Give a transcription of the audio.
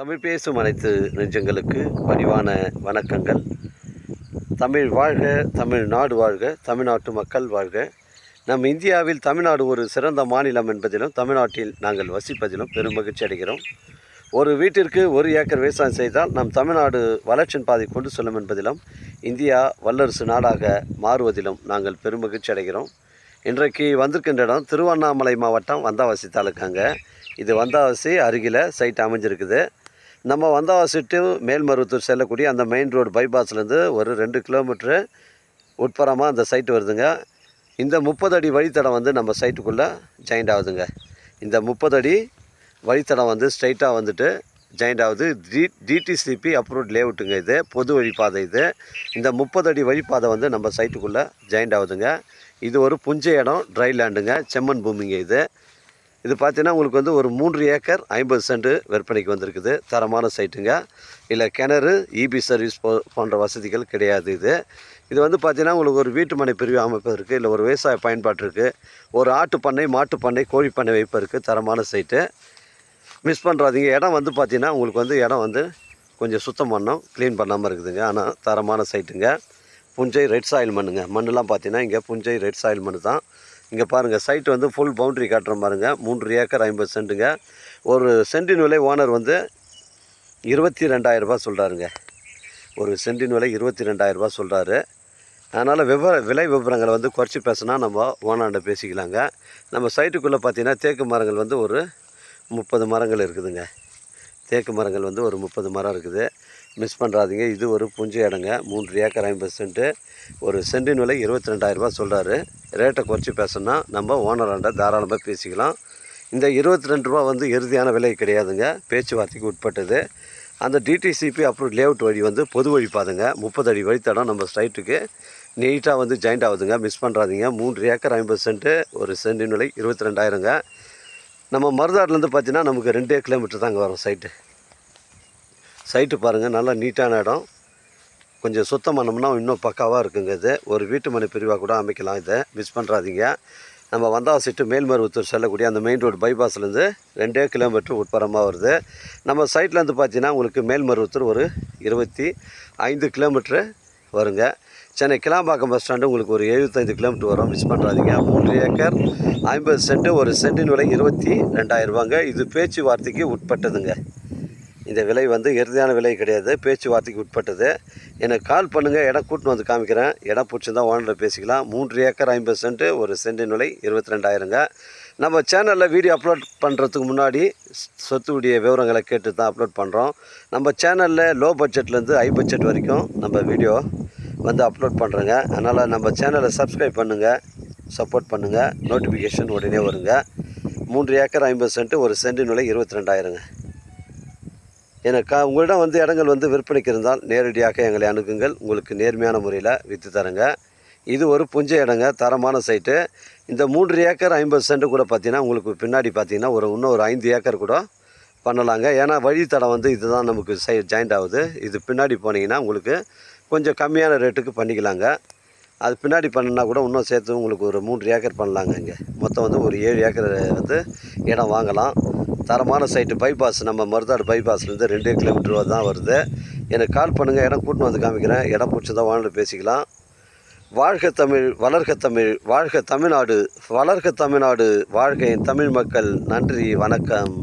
தமிழ் பேசும் அனைத்து நெஞ்சங்களுக்கு பணிவான வணக்கங்கள். தமிழ் வாழ்க தமிழ் நாடு வாழ்க தமிழ்நாட்டு மக்கள் வாழ்க. நம் இந்தியாவில் தமிழ்நாடு ஒரு சிறந்த மாநிலம் என்பதிலும் தமிழ்நாட்டில் நாங்கள் வசிப்பதிலும் பெரும் மகிழ்ச்சி அடைகிறோம். ஒரு வீட்டிற்கு ஒரு ஏக்கர் விவசாயம் செய்தால் நம் தமிழ்நாடு வளர்ச்சியின் பாதை கொண்டு செல்லும் என்பதிலும் இந்தியா வல்லரசு நாடாக மாறுவதிலும் நாங்கள் பெரும் மகிழ்ச்சி அடைகிறோம். இன்றைக்கு வந்திருக்கின்ற இடம் திருவண்ணாமலை மாவட்டம் வந்தாவாசி தாலுக்காங்க. இது வந்தாவாசி அருகில் சைட் அமைஞ்சிருக்குது. நம்ம வந்தாவாசி டு மேல்மருவத்தூர் செல்லக்கூடிய அந்த மெயின் ரோடு பைபாஸ்லேருந்து ஒரு ரெண்டு கிலோமீட்ரு உட்புறமாக அந்த சைட்டு வருதுங்க. இந்த முப்பது அடி வழித்தடம் வந்து நம்ம சைட்டுக்குள்ளே ஜாயிண்ட் ஆகுதுங்க. இந்த முப்பது அடி வழித்தடம் வந்து ஸ்ட்ரைட்டாக வந்துட்டு ஜாயிண்ட் ஆகுது. டி டிடிசிபி அப்ரூவ்ட் லேஅவுட்டுங்க இது பொது வழிப்பாதை இது. இந்த முப்பது அடி வழிப்பாதை வந்து நம்ம சைட்டுக்குள்ளே ஜாயிண்ட் ஆகுதுங்க. இது ஒரு புஞ்ச இடம் ட்ரை லேண்டுங்க செம்மண் பூமிங்க இது. இது பார்த்தீங்கன்னா உங்களுக்கு வந்து ஒரு மூன்று ஏக்கர் ஐம்பது சென்ட் விற்பனைக்கு வந்திருக்குது. தரமான சைட்டுங்க. இல்லை கிணறு இபி சர்வீஸ் போ போன்ற வசதிகள் கிடையாது இது. இது வந்து பார்த்திங்கன்னா உங்களுக்கு ஒரு வீட்டு மனை பிரிவு அமைப்பு இருக்குது இல்லை ஒரு விவசாய பயன்பாட்டிற்கு ஒரு ஆட்டு பண்ணை மாட்டு பண்ணை கோழி பண்ணை வைப்பதற்கு தரமான சைட்டு. மிஸ் பண்ணுறாதீங்க இடம் வந்து பார்த்திங்கன்னா உங்களுக்கு வந்து இடம் வந்து கொஞ்சம் சுத்தம் பண்ணோம் க்ளீன் பண்ணாமல் இருக்குதுங்க. ஆனால் தரமான சைட்டுங்க. புஞ்சை ரெட் சாயில் மண்ணுங்க. மண்ணெலாம் பார்த்தீங்கன்னா இங்கே புஞ்சை ரெட் சாயில் மண்ணு தான். இங்கே பாருங்கள் சைட்டு வந்து ஃபுல் பவுண்ட்ரி காட்டுற பாருங்க மூன்று ஏக்கர் ஐம்பது சென்ட்டுங்க. ஒரு சென்டின் விலை ஓனர் வந்து இருபத்தி ரெண்டாயிரரூபா சொல்கிறாருங்க ஒரு சென்டின் விலை இருபத்தி ரெண்டாயிரரூபா சொல்கிறாரு அதனால் விவர விலை விவரங்களை வந்து குறைச்சி பேசினா நம்ம ஓனாண்ட பேசிக்கலாங்க. நம்ம சைட்டுக்குள்ளே பார்த்தீங்கன்னா தேக்கு மரங்கள் வந்து ஒரு முப்பது மரங்கள் இருக்குதுங்க. தேக்கு மரங்கள் வந்து ஒரு முப்பது மரம் இருக்குது. மிஸ் பண்ணுறாதீங்க இது ஒரு புஞ்சை இடங்க மூன்று ஏக்கர் ஐம்பது சென்ட்டு. ஒரு சென்டின் விலை இருபத்தி ரெண்டாயிரரூபா சொல்கிறாரு ரேட்டை குறைச்சி பேசணும்னா நம்ம ஓனராண்ட தாராளமாக பேசிக்கலாம். இந்த இருபத்தி ரெண்டு ரூபா வந்து இறுதியான விலை கிடையாதுங்க. பேச்சுவார்த்தைக்கு உட்பட்டது. அந்த டிடிசிபி அப்ரூவ் லேஅவுட் வழி வந்து பொது வழி பாதுங்க. முப்பது அடி வழித்தடம் நம்ம ஸ்ட்ரைட்டுக்கு. நீட்டாக வந்து ஜாயிண்ட் ஆகுதுங்க. மிஸ் பண்ணுறாதீங்க மூன்று ஏக்கர் ஐம்பது சென்ட்டு. ஒரு சென்டின் விலை இருபத்தி ரெண்டாயிரங்க நம்ம மருதாட்லேருந்து பார்த்தீங்கன்னா நமக்கு ரெண்டே கிலோமீட்டர் தாங்க வரும் சைட்டு சைட்டு பாருங்கள் நல்லா நீட்டான இடம். கொஞ்சம் சுத்தம் பண்ணோம்னா இன்னும் பக்காவாக இருக்குங்க இது. ஒரு வீட்டு மனை பிரிவாக கூட அமைக்கலாம் இதை. மிஸ் பண்ணுறாதீங்க நம்ம வந்தால் டு மேல்மருவத்தூர் செல்லக்கூடிய அந்த மெயின் ரோடு பைபாஸ்லேருந்து ரெண்டே கிலோமீட்டர் உட்புறமாக வருது. நம்ம சைட்லேருந்து பார்த்தீங்கன்னா உங்களுக்கு மேல்மருவத்தூர் ஒரு இருபத்தி ஐந்து கிலோமீட்ரு வருங்க. சென்னை கிளாம்பாக்கம் பஸ் ஸ்டாண்டு உங்களுக்கு ஒரு எழுபத்தைந்து கிலோமீட்டர் வரும். மிஸ் பண்ணுறாதீங்க மூன்று ஏக்கர் ஐம்பது சென்ட்டு ஒரு சென்டின் விலை இருபத்தி ரெண்டாயிரம் ரூபாங்க. இது பேச்சுவார்த்தைக்கு உட்பட்டதுங்க. இந்த விலை வந்து இறுதியான விலை கிடையாது. பேச்சுவார்த்தைக்கு உட்பட்டது. எனக்கு கால் பண்ணுங்கள் இடம் கூட்டின்னு வந்து காமிக்கிறேன். இடம் பிடிச்சிருந்தா ஓனரில் பேசிக்கலாம். மூன்று ஏக்கர் ஐம்பது சென்ட்டு ஒரு சென்டின் விலை இருபத்தி ரெண்டாயிரங்க நம்ம சேனலில் வீடியோ அப்லோட் பண்ணுறதுக்கு முன்னாடி சொத்துடைய விவரங்களை கேட்டு தான் அப்லோட் பண்ணுறோம் நம்ம சேனலில் லோ பட்ஜெட்லேருந்து ஹை பட்ஜெட் வரைக்கும் நம்ம வீடியோ வந்து அப்லோட் பண்ணுறோங்க அதனால் நம்ம சேனலை சப்ஸ்கிரைப் பண்ணுங்கள் சப்போர்ட் பண்ணுங்கள் நோட்டிஃபிகேஷன் உடனே வருங்க. மூன்று ஏக்கர் ஐம்பது சென்ட்டு ஒரு சென்டின் விலை இருபத்தி ரெண்டாயிரங்க எனக்கு உங்களிடம் வந்து இடங்கள் வந்து விற்பனைக்கு இருந்தால் நேரடியாக எங்களை அணுகுங்கள். உங்களுக்கு நேர்மையான முறையில் விற்று தரங்க. இது ஒரு புஞ்ச இடங்க தரமான சைட்டு. இந்த மூன்று ஏக்கர் ஐம்பது சென்ட் கூட பார்த்தீங்கன்னா உங்களுக்கு பின்னாடி பார்த்தீங்கன்னா ஒரு இன்னும் ஒரு ஐந்து ஏக்கர் கூட பண்ணலாங்க. ஏன்னா வழித்தடம் வந்து இதுதான் நமக்கு சை ஜாயிண்ட் ஆகுது. இது பின்னாடி போனீங்கன்னா உங்களுக்கு கொஞ்சம் கம்மியான ரேட்டுக்கு பண்ணிக்கலாங்க. அது பின்னாடி பண்ணுனா கூட இன்னும் சேர்த்து உங்களுக்கு ஒரு மூன்று ஏக்கர் பண்ணலாங்க இங்கே. மொத்தம் வந்து ஒரு ஏழு ஏக்கர் வந்து இடம் வாங்கலாம். தரமான சைட்டு பைபாஸ் நம்ம மருதாடு பைபாஸ்லேருந்து ரெண்டே கிலோமீட்டர் தான் வருது. எனக்கு கால் பண்ணுங்கள் இடம் கூட்டின்னு வந்து காமிக்கிறேன். இடம் பிடிச்சதா வாழ்ந்து பேசிக்கலாம். வாழ்க தமிழ் வளர்க தமிழ் வாழ்க தமிழ்நாடு வளர்க தமிழ்நாடு வாழ்க தமிழ் மக்கள். நன்றி வணக்கம்.